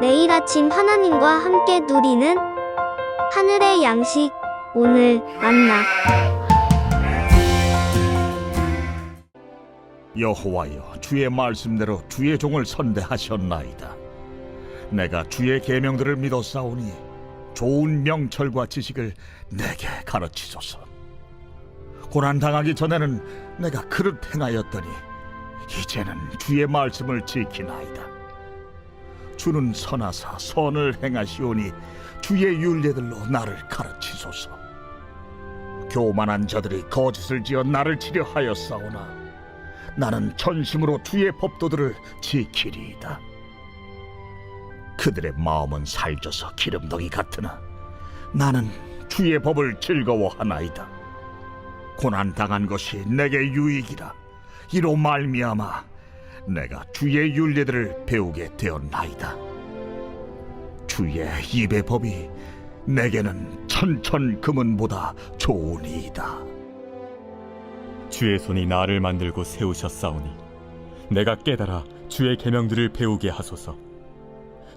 매일 아침 하나님과 함께 누리는 하늘의 양식 오늘 만나. 여호와여 주의 말씀대로 주의 종을 선대하셨나이다. 내가 주의 계명들을 믿어 싸우니 좋은 명철과 지식을 내게 가르치소서. 고난 당하기 전에는 내가 그릇 행하였더니 이제는 주의 말씀을 지키나이다 주는 선하사 선을 행하시오니 주의 윤례들로 나를 가르치소서 교만한 자들이 거짓을 지어 나를 치려 하였사오나 나는 전심으로 주의 법도들을 지키리이다. 그들의 마음은 살쪄서 기름덩이 같으나 나는 주의 법을 즐거워하나이다. 고난 당한 것이 내게 유익이라. 이로 말미암아 내가 주의 윤례들을 배우게 되었나이다. 주의 입의 법이 내게는 천천 금은보다 좋으니이다. 주의 손이 나를 만들고 세우셨사오니 내가 깨달아 주의 계명들을 배우게 하소서.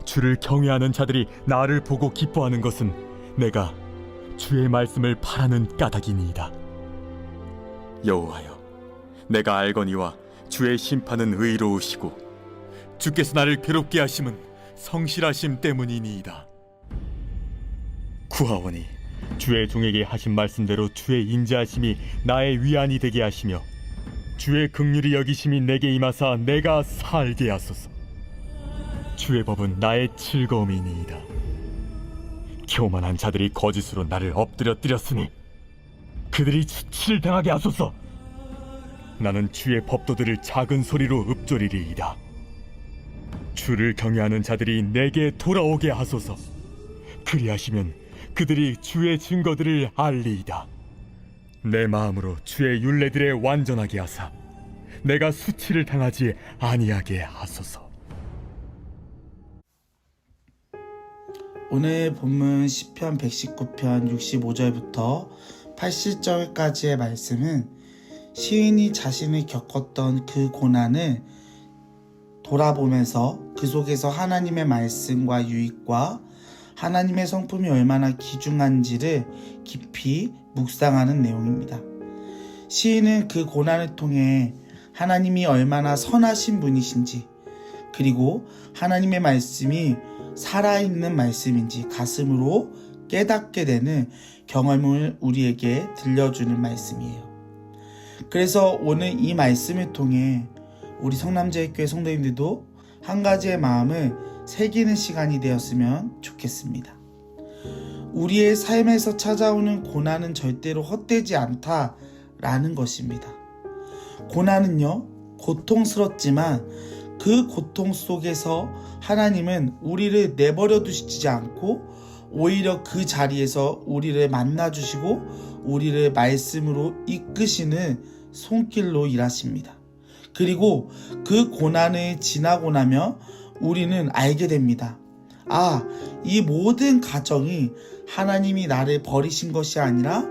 주를 경외하는 자들이 나를 보고 기뻐하는 것은 내가 주의 말씀을 바라는 까닭이니이다. 여호와여, 내가 알거니와 주의 심판은 의로우시고 주께서 나를 괴롭게 하심은 성실하심 때문이니이다. 구하오니 주의 종에게 하신 말씀대로 주의 인자하심이 나의 위안이 되게 하시며 주의 긍휼이 여기심이 내게 임하사 내가 살게 하소서. 주의 법은 나의 즐거움이니이다. 교만한 자들이 거짓으로 나를 엎드려 뜨렸으니 그들이 수치를 당하게 하소서. 나는 주의 법도들을 작은 소리로 읊조리리이다. 주를 경외하는 자들이 내게 돌아오게 하소서. 그리하시면 그들이 주의 증거들을 알리이다. 내 마음으로 주의 윤례들에 완전하게 하사 내가 수치를 당하지 아니하게 하소서. 오늘 본문 시편 119편 65절부터 80절까지의 말씀은 시인이 자신이 겪었던 그 고난을 돌아보면서 그 속에서 하나님의 말씀과 유익과 하나님의 성품이 얼마나 귀중한지를 깊이 묵상하는 내용입니다. 시인은 그 고난을 통해 하나님이 얼마나 선하신 분이신지 그리고 하나님의 말씀이 살아있는 말씀인지 가슴으로 깨닫게 되는 경험을 우리에게 들려주는 말씀이에요. 그래서 오늘 이 말씀을 통해 우리 성남제일교회 성도님들도 한 가지의 마음을 새기는 시간이 되었으면 좋겠습니다. 우리의 삶에서 찾아오는 고난은 절대로 헛되지 않다라는 것입니다. 고난은요, 고통스럽지만 그 고통 속에서 하나님은 우리를 내버려 두시지 않고 오히려 그 자리에서 우리를 만나 주시고 우리를 말씀으로 이끄시는 손길로 일하십니다. 그리고 그 고난을 지나고 나면 우리는 알게 됩니다. 아, 이 모든 가정이 하나님이 나를 버리신 것이 아니라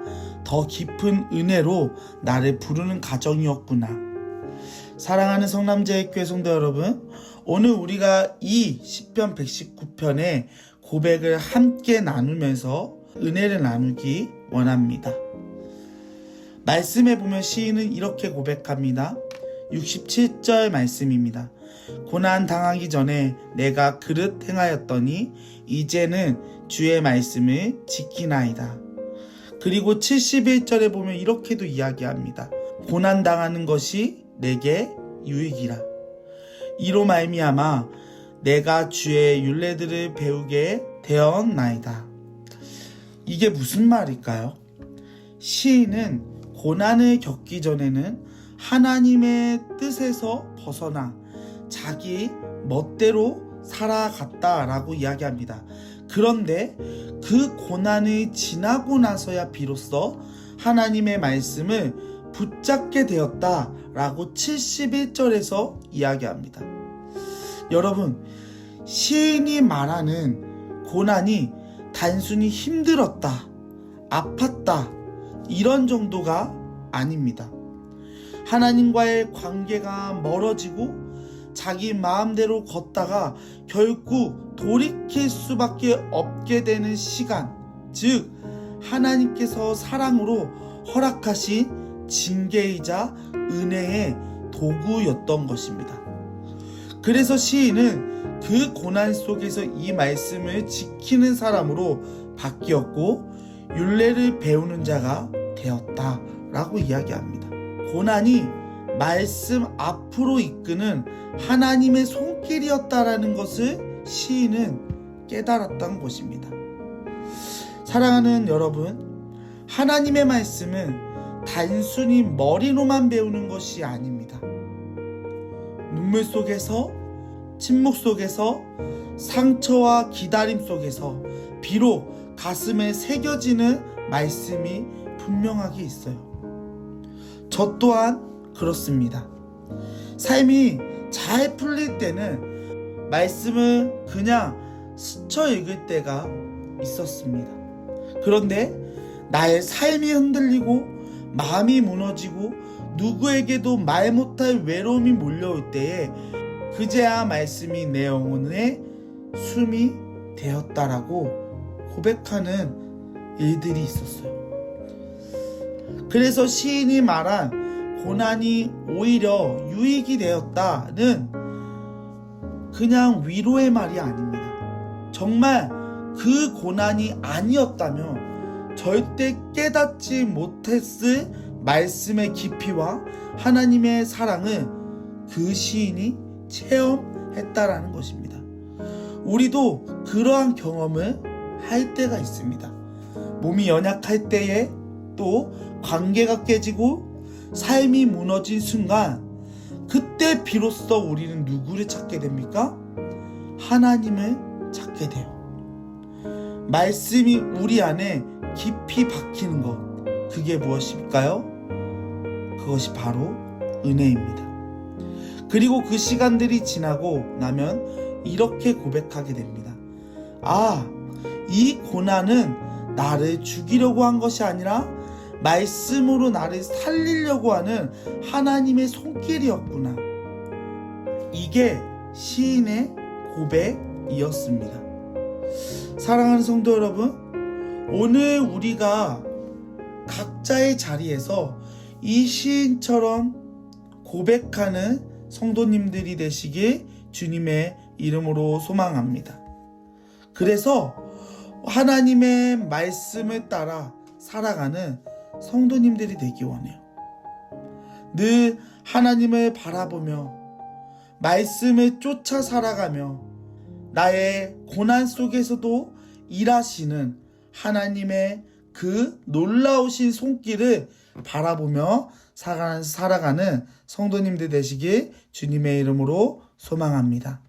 더 깊은 은혜로 나를 부르는 가정이었구나. 사랑하는 성남제일교회 성도 여러분, 오늘 우리가 이 10편 119편의 고백을 함께 나누면서 은혜를 나누기 원합니다. 말씀에 보면 시인은 이렇게 고백합니다. 67절 말씀입니다. 고난 당하기 전에 내가 그릇 행하였더니 이제는 주의 말씀을 지키나이다. 그리고 71절에 보면 이렇게도 이야기합니다. 고난 당하는 것이 내게 유익이라. 이로 말미암아 내가 주의 윤례들을 배우게 되었나이다. 이게 무슨 말일까요? 시인은 고난을 겪기 전에는 하나님의 뜻에서 벗어나 자기 멋대로 살아갔다라고 이야기합니다. 그런데 그 고난을 지나고 나서야 비로소 하나님의 말씀을 붙잡게 되었다라고 71절에서 이야기합니다. 여러분, 시인이 말하는 고난이 단순히 힘들었다, 아팠다, 이런 정도가 아닙니다. 하나님과의 관계가 멀어지고 자기 마음대로 걷다가 결국 돌이킬 수밖에 없게 되는 시간, 즉 하나님께서 사랑으로 허락하신 징계이자 은혜의 도구였던 것입니다. 그래서 시인은 그 고난 속에서 이 말씀을 지키는 사람으로 바뀌었고 율례를 배우는 자가 되었다라고 이야기합니다. 고난이 말씀 앞으로 이끄는 하나님의 손길이었다라는 것을 시인은 깨달았던 것입니다. 사랑하는 여러분, 하나님의 말씀은 단순히 머리로만 배우는 것이 아닙니다. 눈물 속에서, 침묵 속에서, 상처와 기다림 속에서 비록 가슴에 새겨지는 말씀이 분명하게 있어요. 저 또한 그렇습니다. 삶이 잘 풀릴 때는 말씀을 그냥 스쳐 읽을 때가 있었습니다. 그런데 나의 삶이 흔들리고 마음이 무너지고 누구에게도 말 못할 외로움이 몰려올 때에 그제야 말씀이 내 영혼의 숨이 되었다라고 고백하는 일들이 있었어요. 그래서 시인이 말한 고난이 오히려 유익이 되었다는 그냥 위로의 말이 아닙니다. 정말 그 고난이 아니었다면 절대 깨닫지 못했을 말씀의 깊이와 하나님의 사랑을 그 시인이 체험했다라는 것입니다. 우리도 그러한 경험을 할 때가 있습니다. 몸이 연약할 때에 또 관계가 깨지고 삶이 무너진 순간 그때 비로소 우리는 누구를 찾게 됩니까? 하나님을 찾게 돼요. 말씀이 우리 안에 깊이 박히는 것. 그게 무엇일까요? 그것이 바로 은혜입니다. 그리고 그 시간들이 지나고 나면 이렇게 고백하게 됩니다. 아, 이 고난은 나를 죽이려고 한 것이 아니라 말씀으로 나를 살리려고 하는 하나님의 손길이었구나. 이게 시인의 고백이었습니다. 사랑하는 성도 여러분, 오늘 우리가 각자의 자리에서 이 시인처럼 고백하는 성도님들이 되시길 주님의 이름으로 소망합니다. 그래서 하나님의 말씀을 따라 살아가는 성도님들이 되기 원해요. 늘 하나님을 바라보며 말씀을 쫓아 살아가며 나의 고난 속에서도 일하시는 하나님의 그 놀라우신 손길을 바라보며 살아가는, 성도님들 되시길 주님의 이름으로 소망합니다.